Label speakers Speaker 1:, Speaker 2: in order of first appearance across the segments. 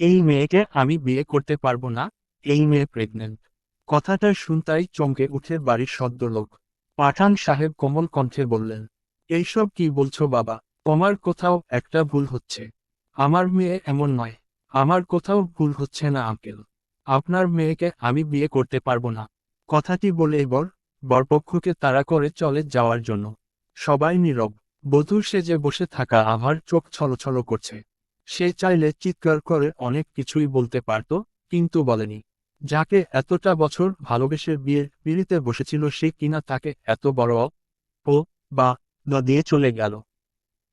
Speaker 1: এই মেয়েকে আমি বিয়ে করতে পারব না, এই মেয়ে প্রেগনেন্ট কথাটা শুনতাই চমকে উঠে বাড়ির সদ্য লোক পাঠান সাহেব কোমল কণ্ঠে বললেন, এইসব কি বলছো বাবা? তোমার কোথাও একটা ভুল হচ্ছে। আমার মেয়ে এমন নয়। আমার কোথাও ভুল হচ্ছে না, আঙ্কেল। আপনার মেয়েকে আমি বিয়ে করতে পারব না। কথাটি বলে বর বরপক্ষকে তাড়া করে চলে যাওয়ার জন্য। সবাই নীরব। বধূর সেজে বসে থাকা আমার চোখ ছলছল করছে। সে চাইলে চিৎকার করে অনেক কিছুই বলতে পারত, কিন্তু বলেনি। যাকে এতটা বছর ভালোবেসে বিয়ের পিড়িতে বসেছিল সে কিনা তাকে এত বড় ও, বা, ন দিয়ে চলে গেল।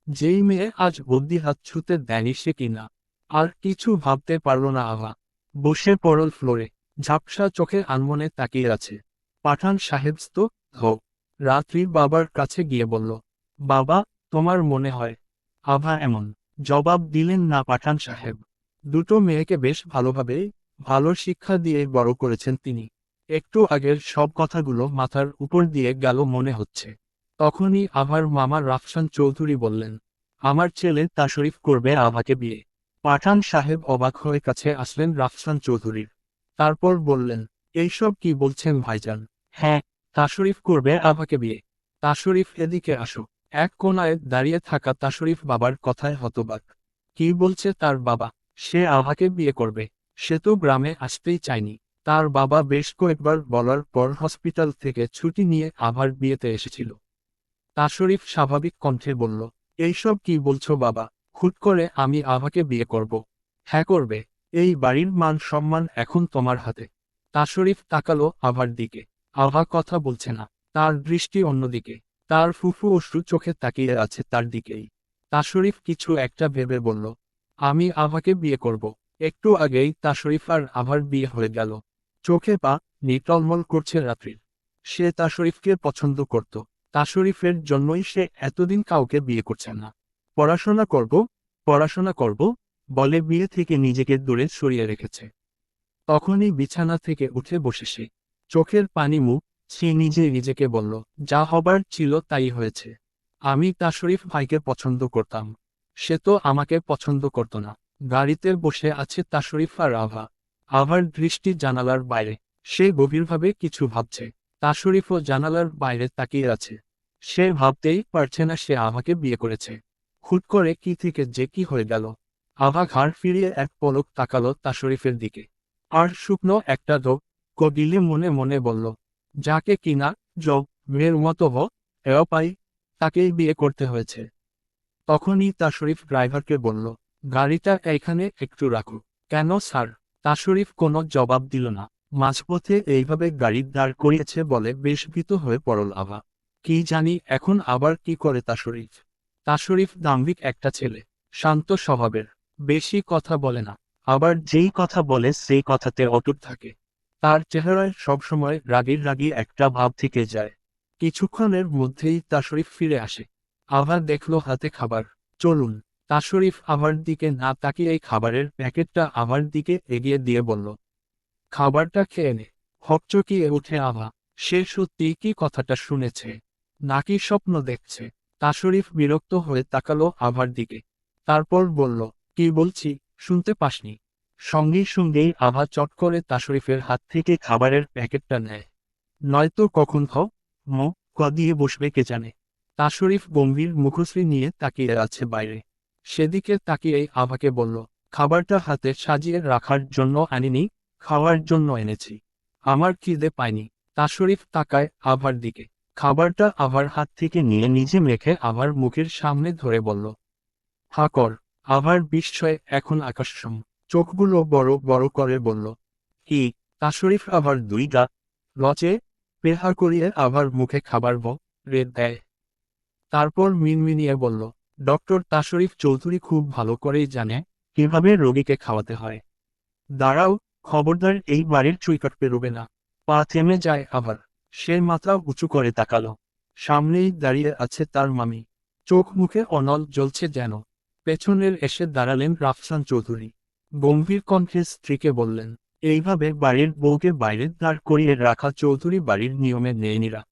Speaker 1: যেই মেয়ে আজ অব্দি হাত ছুতে দেয়নি সে কিনা আর কিছু ভাবতে পারল না আভা। বসে পড়ল ফ্লোরে, ঝাপসা চোখে আনমনে তাকিয়ে আছে। পাঠান সাহেব তো হো রাত্রি বাবার কাছে গিয়ে বলল, বাবা, তোমার মনে হয়? আভা এমন। জবাব দিলেন না পাঠান সাহেব। দুটো মেয়েকে বেশ ভালোভাবে ভালো শিক্ষা দিয়ে বড় করেছেন তিনি। একটু আগের সব কথাগুলো মাথার উপর দিয়ে গেল মনে হচ্ছে। তখনই আভার মামা রাফসান চৌধুরী বললেন, আমার ছেলে তা শরীফ করবে আভাকে বিয়ে। পাঠান সাহেব অবাক হয়ে কাছে আসলেন রাফসান চৌধুরীর। তারপর বললেন, এইসব কি বলছেন ভাইজান? হ্যাঁ তাশরিফ করবে আভাকে বিয়ে। তাশরিফ, এদিকে আসো। এক কোনায় দাঁড়িয়ে থাকা তাশরিফ বাবার কথায় হতবাক। কি বলছে তার বাবা? সে আভাকে বিয়ে করবে। সে তো গ্রামে আসতেই চায়নি। তার বাবা বেশ কয়েকবার বলার পর হসপিটাল থেকে ছুটি নিয়ে আভার বিয়েতে এসেছিল। তাশরিফ স্বাভাবিক কণ্ঠে বলল এইসব কি বলছো বাবা? হুট করে আমি আভাকে বিয়ে করব। হ্যাঁ করবে। এই বাড়ির মান সম্মান এখন তোমার হাতে তাশরিফ তাকালো আভার দিকে। আভা কথা বলছে না। তার দৃষ্টি অন্যদিকে। তার ফুফু অশ্রু চোখে তাকিয়ে আছে তার দিকেই। তাশরিফ কিছু একটা ভেবে বলল, আমি আভাকে বিয়ে করব। একটু আগেই তাশরিফ আর আভার বিয়ে হয়ে গেল। চোখে পা নিটলমল করছে রাত্রির। সে তাশরিফকে পছন্দ করত। তাশরিফের জন্যই সে এতদিন কাউকে বিয়ে করছে না। পড়াশোনা করব পড়াশোনা করব, বলে বিয়ে থেকে নিজেকে দূরে সরিয়ে রেখেছে। তখনই বিছানা থেকে উঠে বসে সে। চোখের পানি মুখ সে নিজে নিজেকে বলল, যা হবার ছিল তাই হয়েছে। আমি তা শরীফ ভাইকে পছন্দ করতাম। সে তো আমাকে পছন্দ করত না। গাড়িতে বসে আছে তাশরিফ আর আভা। আভার দৃষ্টি জানালার বাইরে। সে গভীরভাবে কিছু ভাবছে। তাশরিফও জানালার বাইরে তাকিয়ে আছে। সে ভাবতেই পারছে না সে আভাকে বিয়ে করেছে। হুট করে কি থেকে যে কি হয়ে গেল। আভা ঘাড় ফিরিয়ে এক পলক তাকালো তাশরিফের দিকে। আর শুকনো একটা দোক কদিলে মনে মনে বলল যাকে কিনা যোগ মেয়ের মতো হ পাই, তাকেই বিয়ে করতে হয়েছে। তখনই তাশরিফ ড্রাইভারকে বলল, গাড়িটা এইখানে একটু রাখো। কেন, স্যার? তাশরিফ কোনো জবাব দিল না। মাঝপথে এইভাবে গাড়ি দাঁড় করিয়েছে বলে বেশ ভীত হয়ে পড়ল আভা। কি জানি এখন আবার কি করে তাশরিফ তাশরিফ দাম্ভিক একটা ছেলে, শান্ত স্বভাবের, বেশি কথা বলে না। আবার যেই কথা বলে সেই কথাতে অটুট থাকে। তার চেহারায় সবসময় রাগির রাগি একটা ভাব থেকে যায়। কিছুক্ষণের মধ্যেই তাশরিফ ফিরে আসে। আবার দেখল হাতে খাবার। চলুন, তাশরিফ আবার দিকে না তাকিয়ে এই খাবারের প্যাকেটটা আমার দিকে এগিয়ে দিয়ে বলল, খাবারটা খেয়ে নে। হকচকিয়ে উঠে আভা। সে সত্যি কি কথাটা শুনেছে? নাকি স্বপ্ন দেখছে? তাশরিফ বিরক্ত হয়ে তাকালো আভার দিকে। তারপর বলল, কি বলছি? শুনতে পাসনি। সঙ্গেই সঙ্গেই আভা চট করে তাশরিফের হাত থেকে খাবারের প্যাকেটটা নেয়। নয়তো কখন হ ম ক দিয়ে বসবে কে জানে? তাশরিফ গম্ভীর মুখশ্রী নিয়ে তাকিয়ে আছে বাইরে। সেদিকে তাকিয়েই আভাকে বলল, খাবারটা হাতে সাজিয়ে রাখার জন্য আনিনি, খাওয়ার জন্য এনেছি। আমার খিদে পায়নি। তাশরিফ তাকায় আভার দিকে। খাবারটা আভার হাত থেকে নিয়ে নিজে মেখে আভার মুখের সামনে ধরে বলল, হা কর। আভার বিস্ময়ে এখন আকাশসম চোখগুলো বড় বড় করে বলল, কি তাশরিফ আবার দুই গা? লচে পেহার করিয়ে আবার মুখে খাবার ব রে দেয়। তারপর মিনমিনিয়ে বলল, ডক্টর তাশরিফ চৌধুরী খুব ভালো করেই জানে কীভাবে রোগীকে খাওয়াতে হয়। দাঁড়াও, খবরদার এই বাড়ির চুইকাট পেরোবে না। পা থেমে যায় আবার। সে মাথা উঁচু করে তাকালো। সামনেই দাঁড়িয়ে আছে তার মামি। চোখ মুখে অনল জ্বলছে যেন। পেছনের এসে দাঁড়ালেন রাফসান চৌধুরী। গম্ভীর কণ্ঠে স্ত্রীকে বললেন, এইভাবে বাড়ির বউকে বাইরে দাঁড় করিয়ে রাখা চৌধুরী বাড়ির নিয়মে নেয়নিরা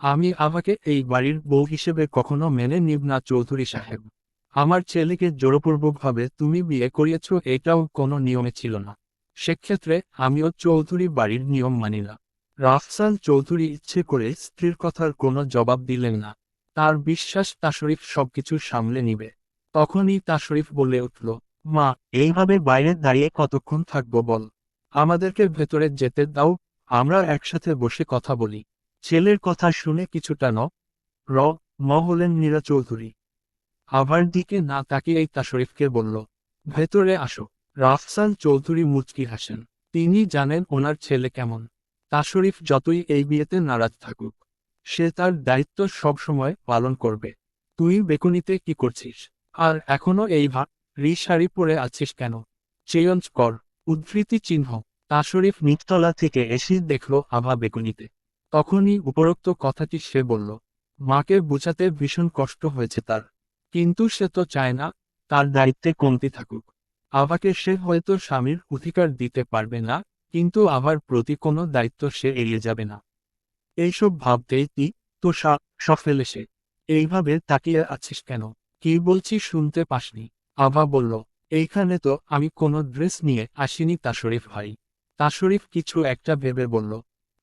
Speaker 1: আমি আমাকে এই বাড়ির বউ হিসেবে কখনো মেনে নিব না চৌধুরী সাহেব। আমার ছেলেকে জোরপূর্বকভাবে তুমি বিয়ে করিয়েছ এটাও কোনো নিয়মে ছিল না। সেক্ষেত্রে আমিও চৌধুরী বাড়ির নিয়ম মানি না রাফসান চৌধুরী ইচ্ছে করে স্ত্রীর কথার কোনো জবাব দিলেন না। তার বিশ্বাস তাশরিফ সবকিছু সামলে নিবে। তখনই তাশরিফ বলে উঠল মা, এইভাবে বাইরে দাঁড়িয়ে কতক্ষণ থাকব বল? আমাদেরকে ভেতরে যেতে দাও, আমরা একসাথে বসে কথা বলি। ছেলের কথা শুনে কিছুটা ন। র, ম হলেন নীরা চৌধুরী। আবার দিকে না তাকিয়েই তাশরিফকে বলল, ভেতরে আসো। রাফসান চৌধুরী মুচকি হাসেন। তিনি জানেন ওনার ছেলে কেমন। তাশরিফ যতই এই বিয়েতে নারাজ থাকুক, সে তার দায়িত্ব সবসময় পালন করবে। তুই বেকুনিতে কি করছিস? আর এখনও এই ভাগ রি শাড়ি পরে আছিস কেন? চেয়ঞ্জ কর, উদ্ধৃতি চিহ্ন। তাশরিফ নিচতলা থেকে এসে দেখল আভা বেগুনিতে। তখনই উপরোক্ত কথাটি সে বলল, মাকে বুঝাতে ভীষণ কষ্ট হয়েছে তার। কিন্তু সে তো চায় না, তার দায়িত্বে কমতি থাকুক। আভাকে সে হয়তো স্বামীর অধিকার দিতে পারবে না, কিন্তু আভার প্রতি কোনো দায়িত্ব সে এড়িয়ে যাবে না। এইসব ভাবতেই তি তো সব ফেলে সে। এইভাবে তাকিয়ে আছিস কেন? কি বলছি শুনতে পাসনি। আভা বলল, এইখানে তো আমি কোনো ড্রেস নিয়ে আসিনি তাশরিফ ভাই। তাশরিফ কিছু একটা ভেবে বলল,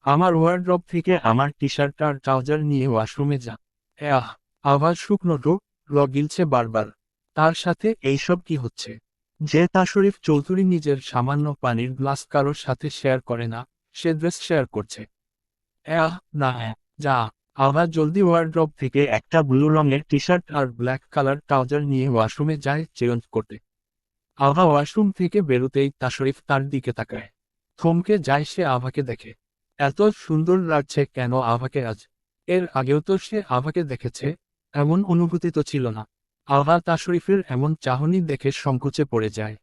Speaker 1: আমার ওয়ার্ড্রপ থেকে আমার টি শার্ট আর ট্রাউজার নিয়ে ওয়াশরুমে যা। আহ আবার শুকনো তো ল গিলছে বারবার। তার সাথে এইসব কি হচ্ছে? যে তাশরিফ চৌধুরী নিজের সামান্য পানির গ্লাস কারোর সাথে শেয়ার করে না, সে ড্রেস শেয়ার করছে। আহ না, যা। আবার জলদি ওয়ার্ড্রপ থেকে একটা ব্লু রঙের টি শার্ট আর ব্ল্যাক কালার ট্রাউজার নিয়ে ওয়াশরুমে যায় চেঞ্জ করতে। আভা ওয়াশরুম থেকে বেরোতেই তাশরিফ তার দিকে তাকায়। থমকে যায় সে আভাকে দেখে। এত সুন্দর লাগছে কেন আভাকে আজ? এর আগেও তো সে আভাকে দেখেছে, এমন অনুভূতি তো ছিল না। আভা তাশরিফের এমন চাহনি দেখে সংকোচে পড়ে যায়।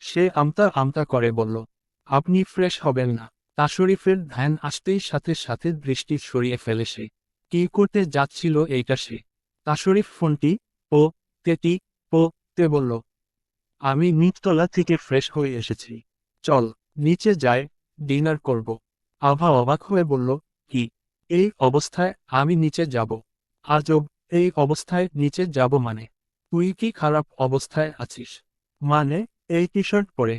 Speaker 1: সে আমতা আমতা করে বলল, আপনি ফ্রেশ হবেন না। তাশরিফের ধ্যান আসতেই সাথে সাথে দৃষ্টি সরিয়ে ফেলে সে। কি করতে যাচ্ছিল এইটা সে? তাশরিফ ফোনটি ও তেটি ও, তে বলল, আমি নিচতলা থেকে ফ্রেশ হয়ে এসেছি। চল, নিচে যায় ডিনার করব। আভা অবাক হয়ে বলল, কি? এই অবস্থায় আমি নিচে যাব? আজব, এই অবস্থায় নিচে যাব মানে? তুই কি খারাপ অবস্থায় আছিস? মানে এই টি শার্ট পরে?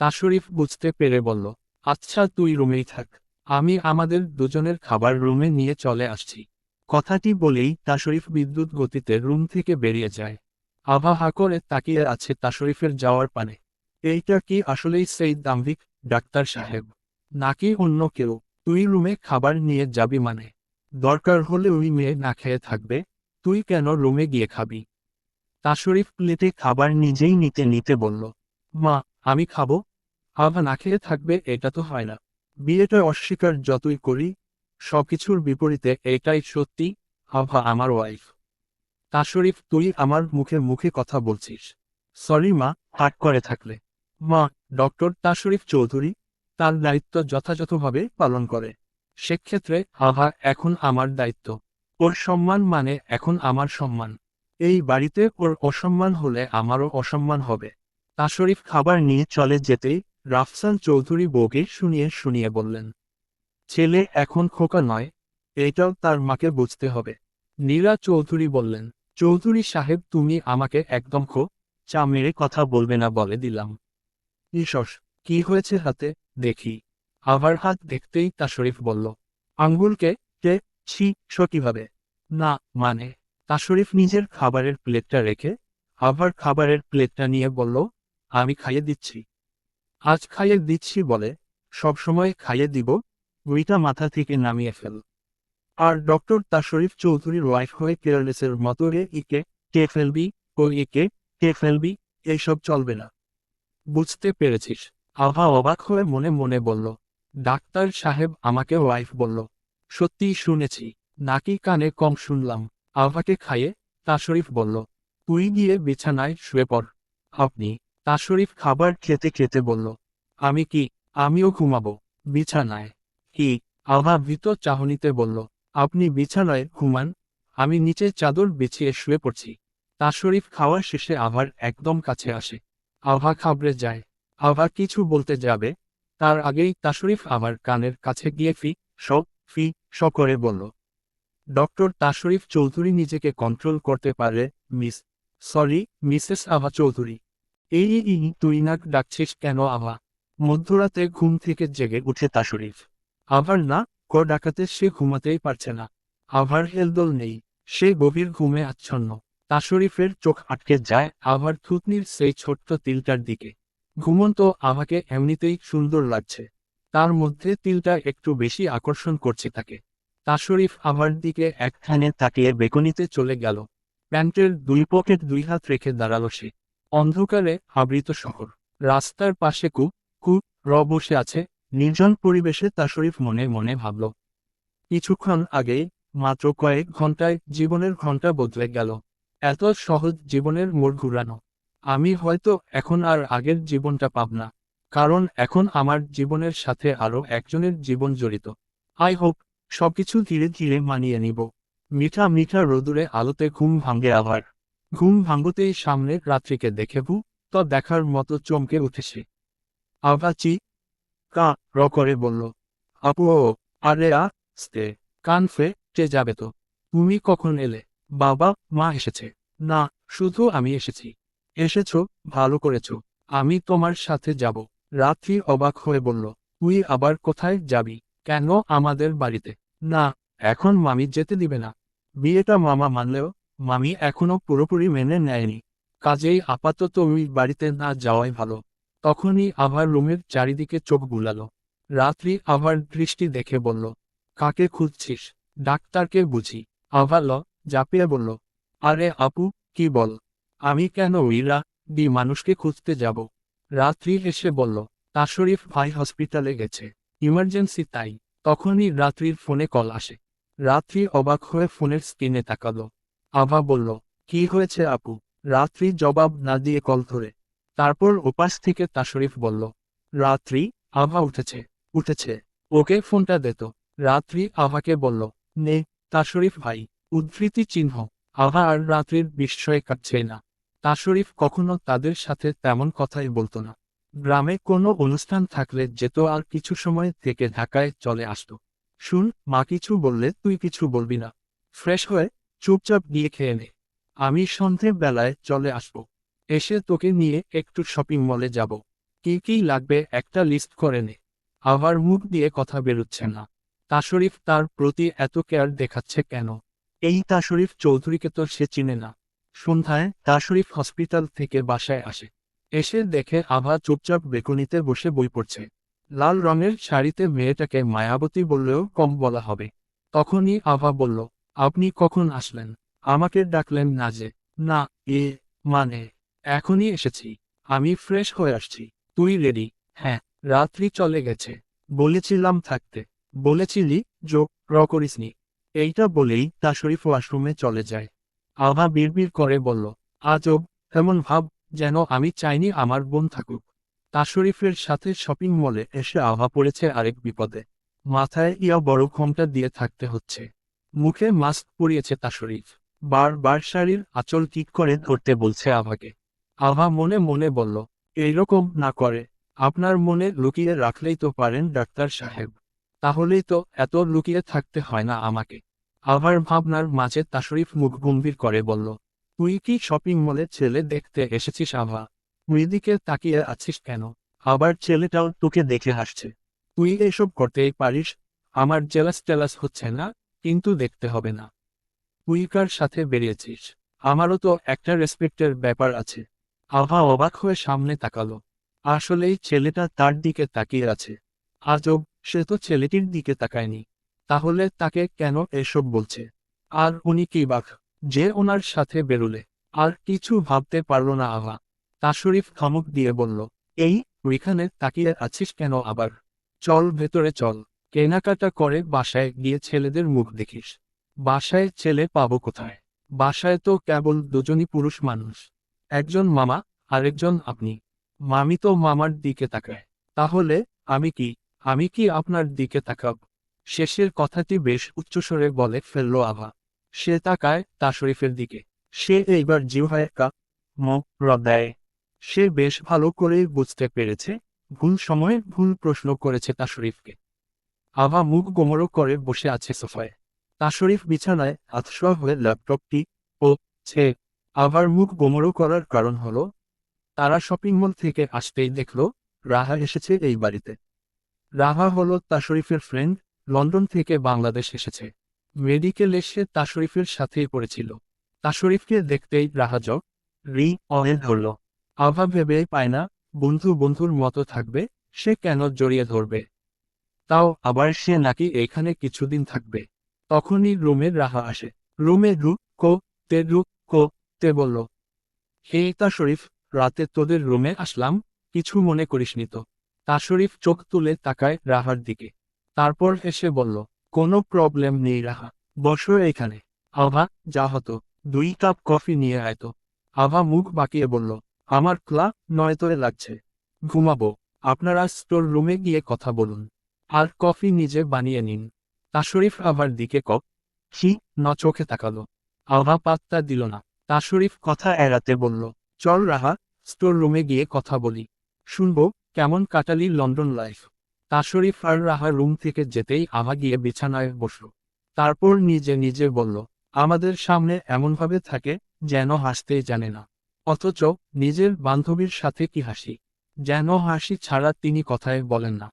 Speaker 1: তাশরিফ বুঝতে পেরে বলল আচ্ছা তুই রুমেই থাক। আমি আমাদের দুজনের খাবার রুমে নিয়ে চলে আসছি। কথাটি বলেই তাশরিফ বিদ্যুৎ গতিতে রুম থেকে বেরিয়ে যায়। আভা হা করে তাকিয়ে আছে তাশরিফের যাওয়ার পানে। এইটা কি আসলেই সেই দাম্ভিক ডাক্তার সাহেব? নাকি অন্য কেউ? তুই রুমে খাবার নিয়ে যাবি মানে? দরকার হলে ওই মেয়ে না খেয়ে থাকবে? তুই কেন রুমে গিয়ে খাবি? তাশরিফ প্লেটে খাবার নিজেই নিতে নিতে বলল, মা, আমি খাব? আভা না খেয়ে থাকবে এটা তো হয় না। বিয়েটা অস্বীকার যতই করি সবকিছুর বিপরীতে এটাই সত্যি? আভা আমার ওয়াইফ তা শরীফ, তুই আমার মুখে মুখে কথা বলছিস। সরি মা, হাট করে থাকলে। মা ডক্টর তাশরিফ চৌধুরী, তার দায়িত্ব যথাযথভাবে পালন করে। সেক্ষেত্রে আভা এখন আমার দায়িত্ব। ওর সম্মান মানে এখন আমার সম্মান। এই বাড়িতে ওর অসম্মান হলে আমারও অসম্মান হবে। তাশরিফ খাবার নিয়ে চলে যেতেই রাফসান চৌধুরী বউকে শুনিয়ে শুনিয়ে বললেন ছেলে এখন খোকা নয়, এটাও তার মাকে বুঝতে হবে। নীরা চৌধুরী বললেন, চৌধুরী সাহেব, তুমি আমাকে একদম খো, চা মেরে কথা বলবে না বলে দিলাম। ঈশ্বস কি হয়েছে হাতে? দেখি। আবার হাত দেখতেই তা শরীফ বলল, আঙ্গুলকে কে? ছি কীভাবে? না মানে? তা শরীফ নিজের খাবারের প্লেটটা রেখে আবার খাবারের প্লেটটা নিয়ে বলল, আমি খাইয়ে দিচ্ছি। আজ খাইয়ে দিচ্ছি বলে সবসময় খাইয়ে দিব? উইটা মাথা থেকে নামিয়ে ফেল আর ডক্টর তাশরিফ চৌধুরীর ওয়াইফ হয়ে কেয়ারলেসের মতো রে ইকে কে ফেলবি, ও ইকে কে ফেলবি এইসব চলবে না। বুঝতে পেরেছিস। আভা অবাক হয়ে মনে মনে বলল, ডাক্তার সাহেব আমাকে ওয়াইফ বলল। সত্যিই শুনেছি, নাকি কানে কম শুনলাম। আভাকে খাইয়ে তাশরিফ বলল, তুই গিয়ে বিছানায় শুয়ে পড়। আপনি তাশরিফ খাবার খেতে খেতে বলল, আমি কি? আমিও ঘুমাবো। বিছানায়। কি? আভা ভীত চাহনিতে বলল, আপনি বিছানায় ঘুমান, আমি নিচে চাদর বিছিয়ে শুয়ে পড়ছি। তাশরিফ খাওয়া শেষে আভার একদম কাছে আসে। আভা খাবড়ে যায়। আভা কিছু বলতে যাবে? তার আগেই তাশরিফ আভার কানের কাছে গিয়ে ফি, স ফি, স করে বলল, ডক্টর তাশরিফ চৌধুরী নিজেকে কন্ট্রোল করতে পারে, মিস। সরি, মিসেস আভা চৌধুরী। এই তুই নাক ডাকছিস কেন আভা মধ্যরাতে ঘুম থেকে জেগে উঠে তা শরীফ। আভার না, ক ডাকাতে সে ঘুমাতেই পারছে না। আভার হেলদোল নেই, সে গভীর ঘুমে আচ্ছন্ন। তা শরীফের চোখ আটকে যায় আভার থুতনির সেই ছোট্ট তিলটার দিকে। ঘুমন্ত আমাকে এমনিতেই সুন্দর লাগছে। তার মধ্যে তিলটা একটু বেশি আকর্ষণ করছে তাকে। তা শরীফ আভার দিকে একখানে তাকিয়ে বেকনিতে চলে গেল। প্যান্টের দুই পকেট দুই হাত রেখে দাঁড়াল সে। অন্ধকারে আবৃত শহর। রাস্তার পাশে কু কু র বসে আছে নির্জন পরিবেশে তা শরীফ মনে মনে ভাবল। কিছুক্ষণ আগেই, মাত্র কয়েক ঘন্টায় জীবনের ঘণ্টা বদলে গেল। এত সহজ জীবনের মোড় ঘুরানো। আমি হয়তো এখন আর আগের জীবনটা পাব না। কারণ এখন আমার জীবনের সাথে আরও একজনের জীবন জড়িত। আই হোপ, সবকিছু ধীরে ধীরে মানিয়ে নিব। মিঠা মিঠা রোদুরে আলোতে ঘুম ভাঙ্গে আবার। ঘুম ভাঙ্গতেই সামনের রাত্রিকে দেখে ভু, তো দেখার মতো চমকে উঠেছে। আভাচি কা, র করে বলল, আপু আরে আ, স্তে, কান ফে টে যাবে তো? তুমি কখন এলে? বাবা, মা এসেছে। না, শুধু আমি এসেছি। এসেছ, ভালো করেছ। আমি তোমার সাথে যাব রাত্রি অবাক হয়ে বলল, তুই আবার কোথায় যাবি? কেন আমাদের বাড়িতে? না, এখন মামি যেতে দিবে না। বিয়েটা মামা মানলেও, মামি এখনও পুরোপুরি মেনে নেয়নি। কাজেই আপাতত ওই বাড়িতে না যাওয়াই ভালো। তখনই আবার রুমের চারিদিকে চোখ বুলালো। রাত্রি আবার দৃষ্টি দেখে বলল, কাকে খুঁজছিস? ডাক্তারকে বুঝি। আভা ল, জাপিয়ে বলল, আরে আপু, কি বল? আমি কেন ওইরা ডি মানুষকে খুঁজতে যাব? রাত্রি এসে বলল, তা শরীফ ভাই হসপিটালে গেছে। ইমার্জেন্সি তাই। তখনই রাত্রির ফোনে কল আসে রাত্রি অবাক হয়ে ফোনের স্ক্রিনে তাকালো। আভা বলল, কি হয়েছে আপু রাত্রি জবাব না দিয়ে কল ধরে তারপর ওপাশ থেকে তা শরীফ বলল, রাত্রি আভা উঠেছে উঠেছে। ওকে ফোনটা দেত রাত্রি আভাকে বলল, নে তা শরীফ ভাই, উদ্ধৃতি চিহ্ন। আভা আর রাত্রির বিস্ময়ে কাটছে না। তা শরীফ কখনো তাদের সাথে তেমন কথাই বলতো না। গ্রামে কোনো অনুষ্ঠান থাকলে যেত আর কিছু সময় থেকে ঢাকায় চলে আসত। শুন, মা কিছু বললে তুই কিছু বলবি না। ফ্রেশ হয়ে চুপচাপ গিয়ে খেয়ে নে। আমি সন্ধে বেলায় চলে আসব। এসে তোকে নিয়ে একটু শপিং মলে যাব। কি কি লাগবে একটা লিস্ট করে নে। আবার মুখ দিয়ে কথা বেরোচ্ছে না। তা শরীফ তার প্রতি এত কেয়ার দেখাচ্ছে কেন? এই তা শরীফ চৌধুরীকে তো সে চিনে না। সন্ধ্যায় তা শরীফ হসপিটাল থেকে বাসায় আসে। এসে দেখে আভা চুপচাপ বেকুনিতে বসে বই পড়ছে। লাল রঙের শাড়িতে মেয়েটাকে মায়াবতী বললেও কম বলা হবে। তখনই আভা বলল, আপনি কখন আসলেন? আমাকে ডাকলেন না যে। না, এ মানে এখনই এসেছি। আমি ফ্রেশ হয়ে আসছি। তুই রেডি? হ্যাঁ রাত্রি চলে গেছে। বলেছিলাম থাকতে। বলেছিলি, যোগ র করিসনি এইটা বলেই তা শরীফ ওয়াশরুমে চলে যায়। আভা বিড়বিড় করে বলল আজব এমন ভাব যেন আমি চাইনি আমার বোন থাকুক। তা শরীফের সাথে শপিং মলে এসে আভা পড়েছে আরেক বিপদে। মাথায় ইয়া বড় ঘোমটা দিয়ে থাকতে হচ্ছে। মুখে মাস্ক পরিয়েছে তা শরীফ। বারবার শাড়ির আঁচল ঠিক করে ধরতে বলছে আভাকে। আভা মনে মনে বলল, এইরকম না করে। আপনার মনে লুকিয়ে রাখলেই তো পারেন, ডাক্তার সাহেব। তাহলেই তো এত লুকিয়ে থাকতে হয় না আমাকে। আভার ভাবনার মাঝে তাশরিফ মুখ গম্ভীর করে বলল, তুই কি শপিং মলে ছেলে দেখতে এসেছিস আভা? তুই দিকে তাকিয়ে আছিস কেন? আবার ছেলেটাও তোকে দেখে হাসছে তুই এসব করতেই পারিস? আমার জেলাস টেলাস হচ্ছে না, কিন্তু দেখতে হবে না। তুই কার সাথে বেরিয়েছিস? আমারও তো একটা রেসপেক্টের ব্যাপার আছে। আভা অবাক হয়ে সামনে তাকালো। আসলেই ছেলেটা তার দিকে তাকিয়ে আছে। আজব, সে তো ছেলেটির দিকে তাকায়নি। তাহলে তাকে কেন এসব বলছে? আর উনি কি বাক যে ওনার সাথে বেরুলে। আর কিছু ভাবতে পারল না আভা। তা শরীফ ধমক দিয়ে বলল, এই, ওইখানে তাকিয়ে আছিস কেন আবার? চল ভেতরে চল। কেনাকাটা করে বাসায় গিয়ে ছেলেদের মুখ দেখিস। বাসায় ছেলে পাবো কোথায়? বাসায় তো কেবল দুজনই পুরুষ মানুষ। একজন মামা, আরেকজন আপনি। মামি তো মামার দিকে তাকায়। তাহলে, আমি কি? আমি কি আপনার দিকে তাকাব? শেষের কথাটি বেশ উচ্চস্বরে বলে ফেলল আভা। সে তাকায় তা শরীফের দিকে। সে এইবার জিহ্বায় কা ম র দেয় সে বেশ ভালো করেই বুঝতে পেরেছে। ভুল সময়ে ভুল প্রশ্ন করেছে তা শরীফকে আভা মুখ গোমরো করে বসে আছে সোফায়। তা শরীফ বিছানায় আতশোয়া হয়ে ল্যাপটপটি ও ছে আবার মুখ গোমরো করার কারণ হলো, তারা শপিং মল থেকে আসতেই দেখল, রাহা এসেছে এই বাড়িতে। রাহা হলো তাশরিফের ফ্রেন্ড লন্ডন থেকে বাংলাদেশ এসেছে। মেডিকেল এসে তাশরিফের সাথেই পড়েছিল। তাশরিফকে দেখতেই রাহা জ রি অনেল ধরল। আভা ভেবে পায় না, বন্ধু বন্ধুর মতো থাকবে, সে কেন জড়িয়ে ধরবে? তাও আবার সে নাকি এখানে কিছুদিন থাকবে। তখনই রুমে রাহা আসে। রুমে রু, কো, তে রু, কো তে বলল, হে তা শরীফ, রাতে তোদের রুমে আসলাম, কিছু মনে করিসনি তো? তা শরীফ চোখ তুলে তাকায় রাহার দিকে। তারপর এসে বলল, কোনো প্রবলেম নেই রাহা, বসো এখানে। আভা, যা হতো, দুই কাপ কফি নিয়ে আয় তো। আভা মুখ বাঁকিয়ে বলল, আমার ক্লা নয়তরে লাগছে। ঘুমাবো, আপনারা স্টোর রুমে গিয়ে কথা বলুন। আর কফি নিজে বানিয়ে নিন। তা শরীফ আভার দিকে কপ হি ন চোখে তাকালো। আভা পাত্তা দিল না। তা শরীফ কথা এড়াতে বলল, চল রাহা স্টোর রুমে গিয়ে কথা বলি। শুনব, কেমন কাটালি লন্ডন লাইফ তা শরীফ আর রাহা রুম থেকে যেতেই আভা গিয়ে বিছানায় বসল। তারপর নিজে নিজে বলল, আমাদের সামনে এমনভাবে থাকে যেন হাসতেই জানে না। অথচ নিজের বান্ধবীর সাথে কি হাসি? যেন হাসি ছাড়া তিনি কথায় বলেন না।